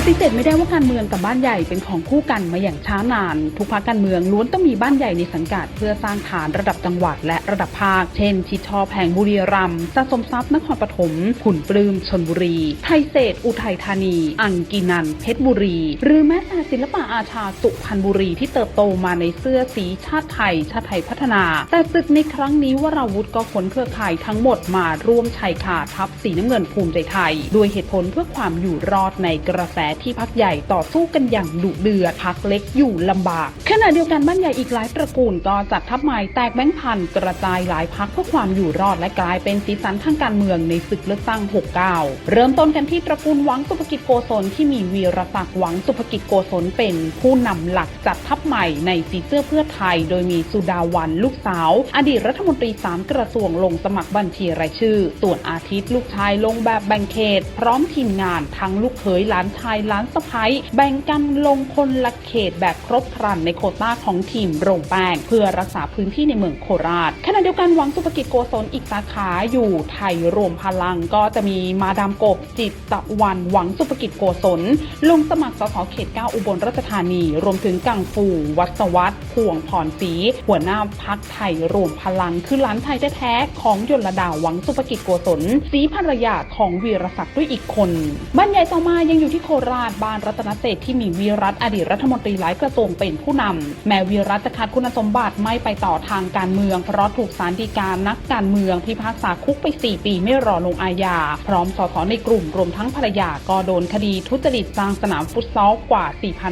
ปฏิเสธไม่ได้ว่าการเมืองกับบ้านใหญ่เป็นของคู่กันมาอย่างช้านาน ทุกพรรคการเมืองล้วนต้องมีบ้านใหญ่ในสังกัด เพื่อสร้างฐานระดับจังหวัดและระดับภาค เช่น ชิดชอบแห่งบุรีรัมย์สะสมทรัพย์นครปฐมขุนปลื้มชนบุรี ไทยเศรษฐอุทัยธานี อังกีนัน เพชรบุรี หรือแม้แต่ศิลปะอาชาสุพรรณบุรีที่เติบโตมาในเสื้อสีชาติไทย ชาติไทยพัฒนา แต่ศึกในครั้งนี้วราวุธก็ขนเครือข่ายทั้งหมดมาร่วมชัยขาทัพสีน้ำเงินภูมิใจไทยโดยเหตุผลเพื่อความอยู่รอดในกระแสที่พักใหญ่ต่อสู้กันอย่างดุเดือดพักเล็กอยู่ลำบาก ขณะเดียวกันบ้านใหญ่อีกหลายตระกูลก็จัดทัพใหม่แตกแบงค์พันกระจายหลายพักเพื่อความอยู่รอดและกลายเป็นสีสันทางการเมืองในศึกเลือกตั้ง 69 เริ่มต้นกันที่ตระกูลหวังสุภกิจโกศลที่มีวีรศักดิ์หวังสุภกิจโกศลเป็นผู้นำหลักจัดทัพใหม่ในสีเสื้อเพื่อไทย โดยมีสุดาวันลูกสาว อดีตรัฐมนตรีสามกระทรวงลงสมัครบัญชีรายชื่อ ส่วนอาทิตย์ลูกชายลงแบบแบ่งเขต พร้อมทีมงานทั้งลูกเขยหลานชายหลานสะพ้ยแบ่งกันลงคนละเขตแบบครบครันในโควต้าของทีมโรงแป้ง เพื่อรักษาพื้นที่ในเมืองโคราชขณะเดียวกันหวังสุภกิจโกศลอีกสาขาอยู่ไทยรวมพลังก็จะมีมาดามกบจิตตะวันหวังสุภกิจโกศลลงสมัครสสเขต 9 อุบลราชธานี รวมถึงกังฟูวัศวัตพวงพรศรีหัวหน้าพักไทยรวมพลังคือหลานชายแท้ๆของยลดาหวังสุภกิจโกศลศรีภรรยาของวีรศักดิ์ด้วยอีกคนบ้านใหญ่ต่อมายังอยู่ที่โคราชบ้านรัตนเศรษที่มีวีรัตอดีตรัฐมนตรีหลายกระทรวงเป็นผู้นำแม้วีรัตจะขาดคุณสมบัติไม่ไปต่อทางการเมือง เพราะถูกศาลฎีการนักการเมืองพิพากษาคุกไป 4 ปีไม่รอลงอาญา พร้อมสสในกลุ่มรวมทั้งภรรยาก็โดนคดีทุจริตสร้างสนามฟุตซอลกว่า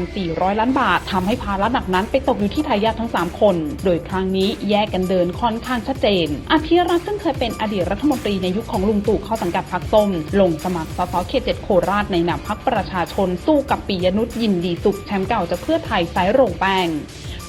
4,400 ล้านบาททำให้ภาระหนักนั้นไปตกอยู่ที่ทายาททั้ง 3 คน โดยครั้งนี้แยกกันเดินค่อนข้างชัดเจนอาทิรัตซึ่งเคยเป็นอดีตรัฐมนตรีในยุคของลุงตู่เข้าสังกัดพรรคส้มลงสมัครสสเขตเจ็ดโคราชในนามพรรคประชาชนสู้กับปิยนุชยินดีสุขแชมป์เก่าจากเพื่อไทยสายโรงแป้ง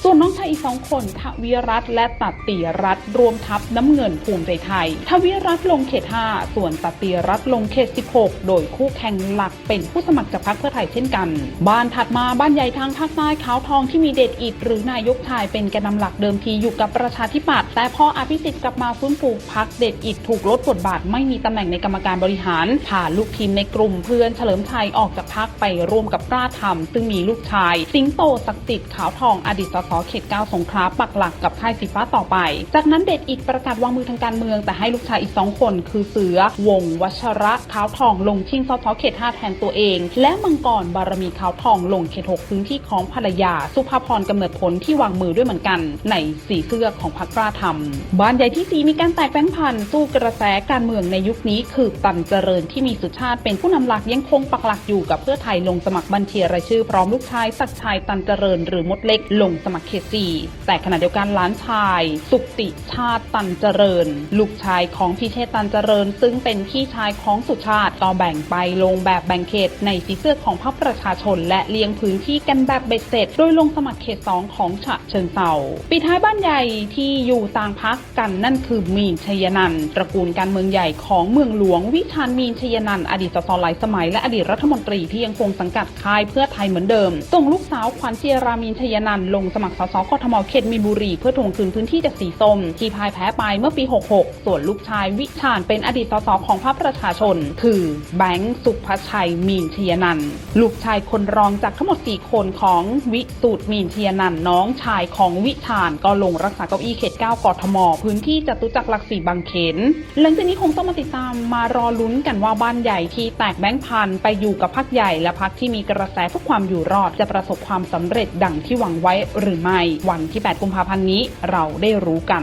ส่วนน้องชายอีกสองคนทวิรัตและตัตติรัตรวมทัพน้ำเงินภูมิใจไทย ทวิรัตลงเขต 5 ส่วนตัตติรัตลงเขต 16 โดยคู่แข่งหลักเป็นผู้สมัครจากพรรคเพื่อไทยเช่นกัน บ้านถัดมาบ้านใหญ่ทางภาคใต้ขาวทองที่มีเดชอิดหรือนายกชายเป็นแกนนำหลักเดิมทีอยู่กับประชาธิปัตย์แต่พออภิสิทธิ์กลับมาฟื้นฟูพักเดชอิดถูกลดบทบาทไม่มีตำแหน่งในกรรมการบริหารพาลูกทีมในกลุ่มเพื่อนเฉลิมชัยออกจากพักไปร่วมกับกล้าทำซึ่งมีลูกชาย สิงโตศักดิ์สิทธิ์ขาวทองอดีตสสเขต9สงขลาปักหลักกับค่ายสีฟ้าต่อไป จากนั้นเดชอิดประกาศวางมือทางการเมือง แต่ให้ลูกชายอีกสองคน คือเสือ วง วัชระขาวทองลงชิงสสเขต5แทนตัวเอง และมังกรบารมีขาวทองลงเขต6พื้นที่ของภรรยา สุภาพรกำเนิดผลที่วางมือด้วยเหมือนกัน ในสีเสื้อของพรรคกล้าทำบ้านใหญ่ที่สีมีการแตกแบงพันสู้กระแสการเมืองในยุคนี้ คือตันเจริญที่มีสุชาติเป็นผู้นำหลักยังคงปักหลักอยู่กับเพื่อไทยลงสมัครบัญชีรายชื่อพร้อมลูกชายศักชัยตันเจริญหรือมดเล็กลงสมัครเขตสี่แต่ขณะเดียวกันหลานชาย สุติชาติตันเจริญ ลูกชายของพี่เชษตันเจริญ ซึ่งเป็นพี่ชายของสุชาติก็แบ่งไปลงแบบแบ่งเขตในสีเสื้อของพรรคประชาชน และเลียงพื้นที่กันแบบเบ็ดเสร็จ โดยลงสมัครเขตสองของฉะเชิงเซาปิดท้ายบ้านใหญ่ที่อยู่ต่างพักกันนั่นคือมีนชยนันตระกูลการเมืองใหญ่ของเมืองหลวงวิชาญมีนชยนันอดีตสสหลายสมัยและอดีตรัฐมนตรีที่ยังคงสังกัดค่ายเพื่อไทยเหมือนเดิมส่งลูกสาวขวัญเจียรามีนชยนันลงสมัครสสกทมเขตมีนบุรีเพื่อทวงคืนพื้นที่จากสีส้ม ที่พ่ายแพ้ไปเมื่อปี 66 ส่วนลูกชายวิชาญเป็นอดีตสสของพรรคประชาชน คือแบงค์สุภชัยมีนเทียนันลูกชายคนรองจากทั้งหมด 4 คนของวิสูตรมีนเทียนันน้องชายของวิชาญก็ลงรักษาเก้าอี้เขต 9 กทม พื้นที่จตุจักรหลักสี่บางเขนหลังจากนี้คงต้องมาติดตามมารอลุ้นกันว่าบ้านใหญ่ที่แตกแบงค์พันไปอยู่กับพักใหญ่และพักที่มีกระแสเพื่อความอยู่รอดจะประสบความสำเร็จดังที่หวังไว้หรือไม่ วันที่ 8 กุมภาพันธ์นี้เราได้รู้กัน